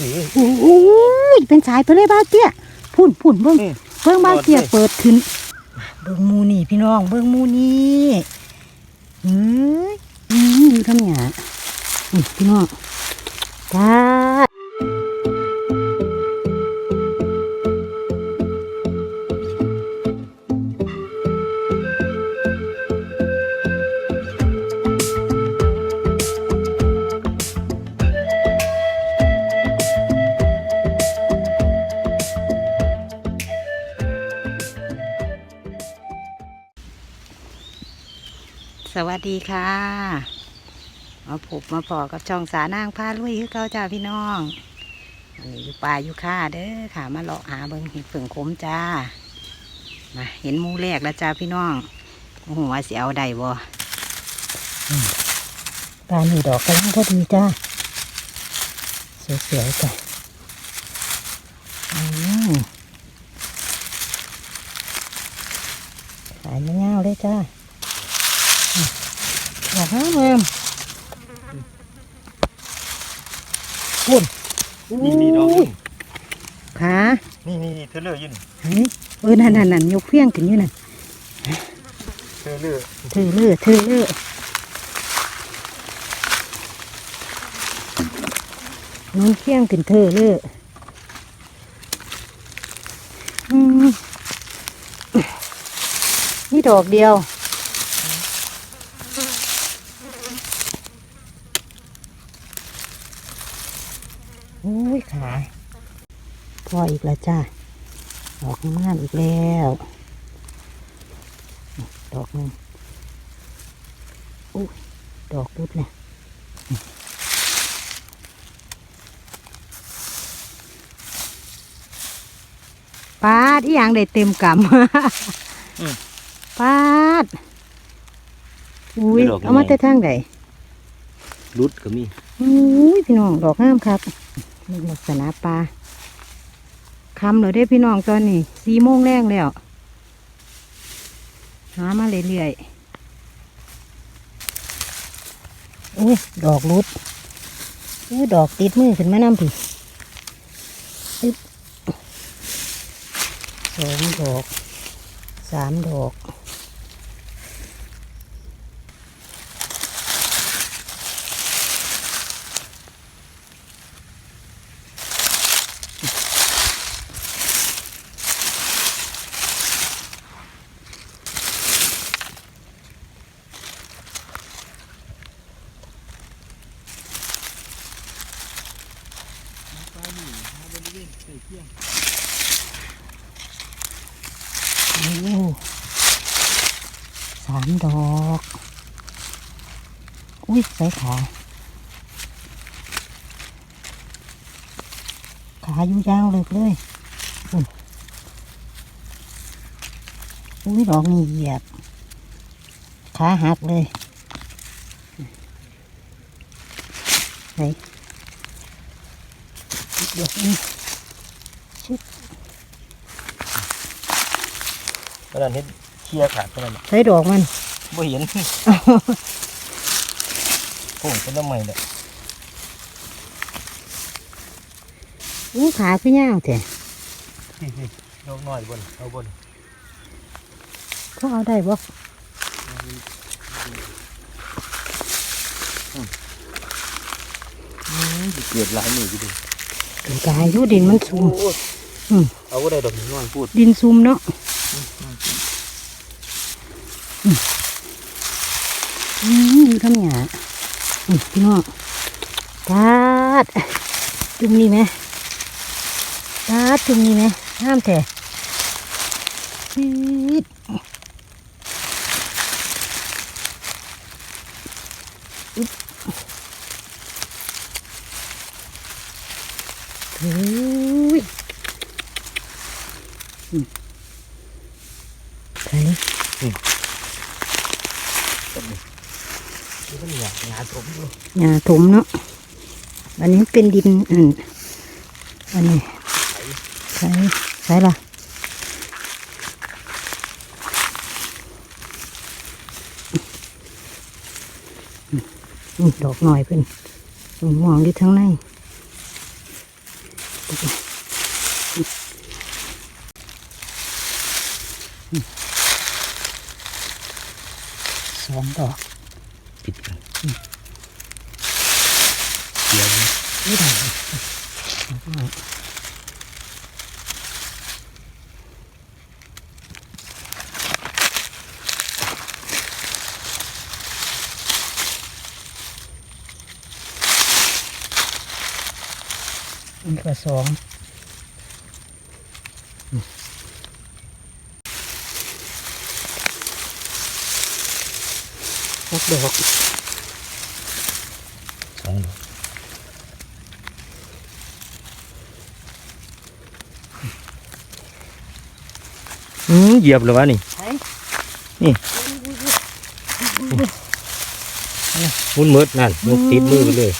ดิโอ้ยเป็นสายไปเลยบ้าเตี้ยพุ่นพุ่นเบิ้งอืม เบิ้งบ้าเตี้ยรอดเลยเปิดขึ้น เบิ้งหมูนี่พี่น้อง เบิ้งหมูนี่เฮ้ยอืมอยู่ทำหยานี่พี่น้องจ้า วัสดีค่ะ มาพบมาพอกับช่องสานางพาลุยคือเก่าจ้าพี่น้องอันนี้อยู่ป่าอยู่ค่าเด้อค่ะ มาเลาะหาเบิ่งเห็ดเผิงคมจ้า มาเห็นมูแรกแล้วจ้าพี่น้องโอ้โหว่าสิเอาได้บ่อืมปลาหนีดอกกำลังพอดีจ้าสวยๆจ้ะอืมสายเงาวๆเลยจ้า ห้ามเมพุ่นนี่นี่ดอกนี่ขานี่นี่นี่เธอเลือกยืนเฮ้ยเออนั่นนั่นนั่นยกเพี้ยงขึ้นอยู่นั่นเธอเลือกถือเลือถือเลือนุ่นเพี้ยงขึ้นเธอเลืออืมนี่ดอกเดียว อ้ยขาพออีกแล้วจ้าดอกงามอีกแล้ว ดอกหนึงอุ้ยดอกรุดเนี่ยปาดอีหยังได้เต็มกำปาด อุ้ย เอามาแต่ทางไหนรุดก็มีอุ้ย พี่น้อง ดอกงามครับนี่ ลักษณะปลาคำเหลยได้พี่น้องตอนนี้สี่โมงแรงแล้ว หามาเรื่อยๆอุ้ยดอกรุดอุ้ยดอกติดมือขึ้นมาน้ำพี่สองดอกสามดอก โอ้สามดอก อุ้ยใส่ขาขาอยู่ยาวเลยเลยอุ้ยดอกนี่เหยียบ ขาหักเลยไหนเดี๋ยวนี้ตอนนั้นเห็น เชียร์ขาดตอนนั้นใส่ดอกมันบ่เห็นโอ้เป็นทำไมเนี่ยอู้ขาคือยาวแท้ดอกน้อยบนเอาบนเขาเอาได้บ่เกิดหลายหน่วยอยู่ดิเกิดกายอยู่ดินมันซุ่มอืมเอาก็ได้ดอกน้อยพูด ดินซุ่มเนาะ อืมอยู่ทำหยาอืมพี่น้องตาดจุ่มนี่ไหมตาดจุ่มนี่ไหมห้ามแต่ปีดอุ๊บโอ้ยอืมใคร นี่ก็มีหยา ถมอยู่หญ้าถมเนาะอันนี้เป็นดินอืมอันนี้ใช่ใช่ละอืมดอกหน่อยเพิ่นอืมมองอยู่ทั้งในสองดอก ปิดกันเดี๋ยวนะ ไม่ได้นี่ก็สองหกดอกสองดอก อืมเหยียบเลยวะนี่ใช่นี่มุนมืดนั่นยกติดมือไปเลย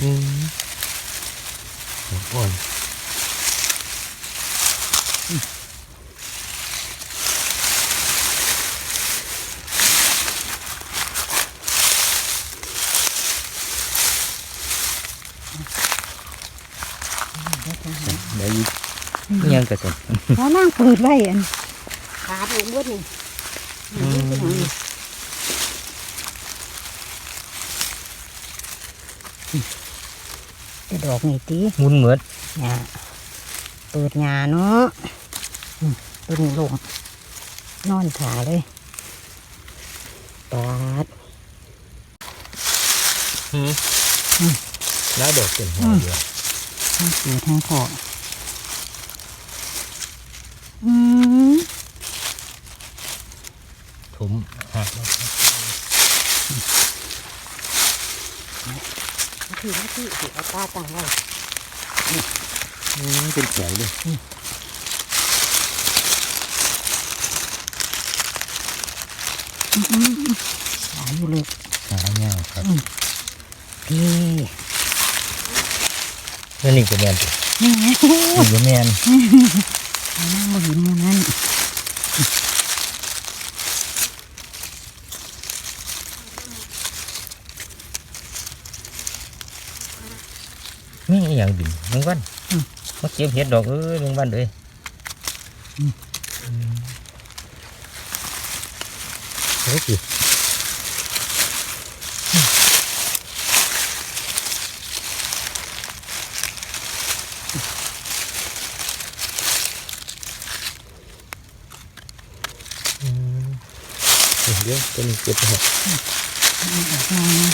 อืมก่อนเดี๋ยวอีก อิหยังกระสนเพราะนั่งเปิดไว้อันขาดลงเบดนี่จะดอกนี่ตีมุนเหมืดหญ้าเปิดหญ้าเนาะตัวนี้ลงนอนขาเลยปาดแล้วดอกเป็นหัวเดียวทั้งเปิดทั้งขอ อืมถมหักคือว่าที่สิเอาตาตังไว้อืมเป็นแถวเลยหายอยู่เลยหายเงาครับพี่นั่นนี่ก็แมนตัวนี่ไงนี่ก็แมน เอาหน้ามาเห็นมันนั้นนี่อหย่างบินมึงวันมาเก็บเห็ดดอกเอ้ยมึงวันเลยเฮ้ยสิอืมเดี๋ยว ตัวนี้เก็บไปให้เอาออกมานะ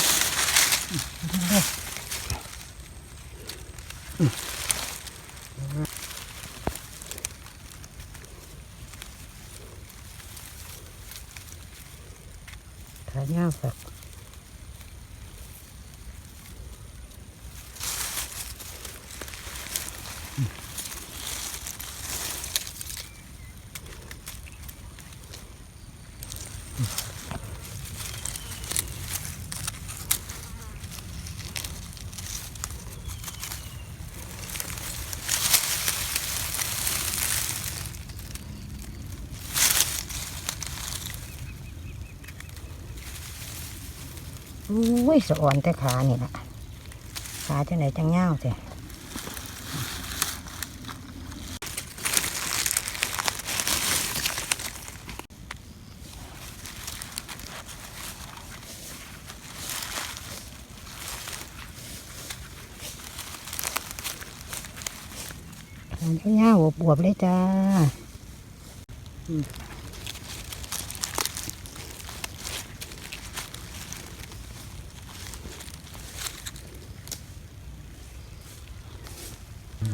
ขาเงาสัก อุ้ยสะอ่อนแต่ขานี่นะขาจังไหนจังเงาแต่ขาจังเงาบวบเลยจ้า อืม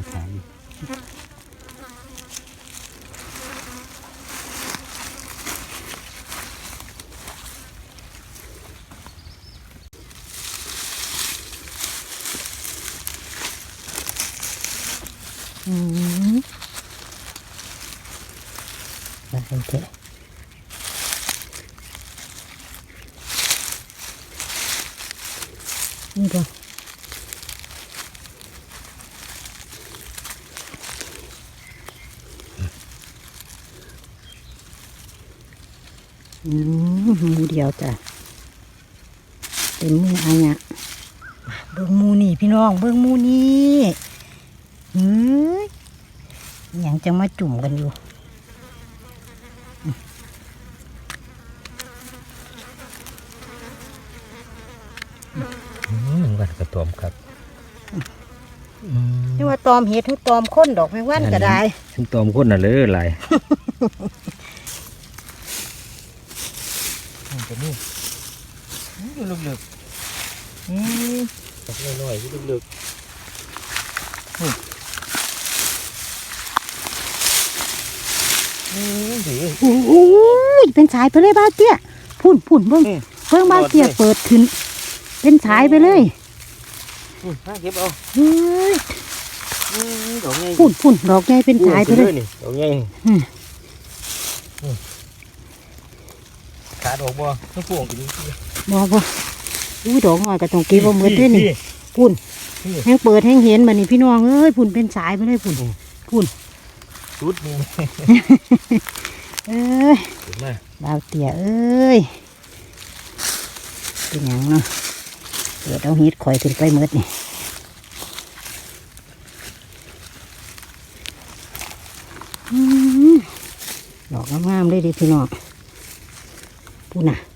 มาเถอะนี่ก็ มหมูเดียวจ้ะเต็ต็มมืออันเนี้ยเบิ่งหมูนี่พี่น้องเบิ่งหมูนี่เฮ้ยอหยังจะมาจุ่มกันอยู่อืมแมงวันกระตอมครับอืมนี่ว่าตอมเห็ดหรือตอมข้นดอกแมงวันก็ได้ซึ่งตอมคนน่ะเลยหลายนี่จะนี่อยู่ ลึกๆอืมดอกน้อยๆอยู่ลึกๆนี่อืมดีโอ้โหเป็นสายไปเลยบ้าวเตี้ยพุ่นพุ่นเบิ่งอืมเบิ่งบ้าวเตี้ยรอดเลยเปิดขึ้น เป็นสายไปเลยอืมมาเก็บเอาเฮ้ยอืมดอกใหญ่พุ่นพุ่นดอกใหญ่เป็นสายไปเลยนี่ดอกใหญ่นี่อืมอืมขาดออกบ่ต้องพวงกินบอกว่า อุ้ยดอกน้อยก็ต้องเก็บเอาหมดเด้อนี่พุ่นนี่แห้งเปิดแห้งเห็นบัดนี้พี่น้องเอ้ยพุ่นเป็นสายไปเลยพุ่นอืมพุ่นชุดนี่เอ้ยเห็นไหมดาวเตี่ยเอ้ยเป็นหยังเนาะเปิดเอาเฮ็ดข่อยขึ้นไปหมดนี่อืมดอกงามๆเลยเดิพี่น้องพูน่ะเ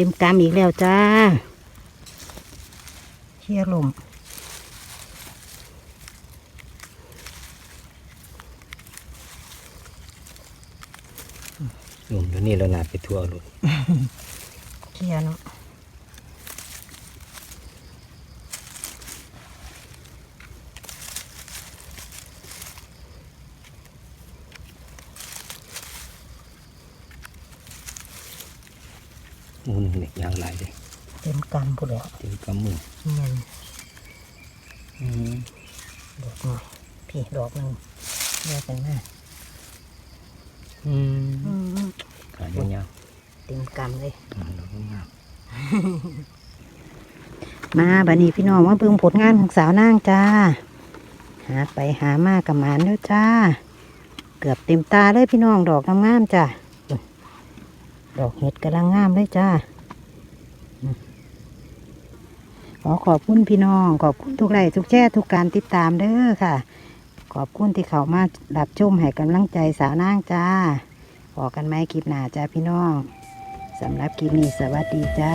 ต็มกำอีกแล้วจ้าเชี่ยลมหนุ่มตัวนี้เราหนาดไปทั่วลูกเชี่ยเนาะ มูนเล็กยางหลายเลย เต็ม กำพูดแล้วเต็มกำมือเงี้ยอืมดอกหน่อยพี่ดอกหนึ่งแยกกันมาอืมอืมขายยาวเต็มกำเลยๆอืมดอกงามมาบัดนี้พี่น้องมาเบิ่งผลงานของสาวนางจ้า หาไปหามากับหมานแล้วจ้า เกือบเต็มตาเลยพี่น้องดอกงามๆจ้าดอกเห็ดกำลังงามเลยจ้าอืม ขอขอบคุณพี่น้อง ขอบคุณทุกไลค์ทุกแช่ทุกการติดตามเด้อค่ะ ขอบคุณที่เขามาดับชมให้กำลังใจสาวนางจ้าพอกันไหมคลิปหน้าจ้าพี่น้องสำหรับคลิปนี้สวัสดีจ้า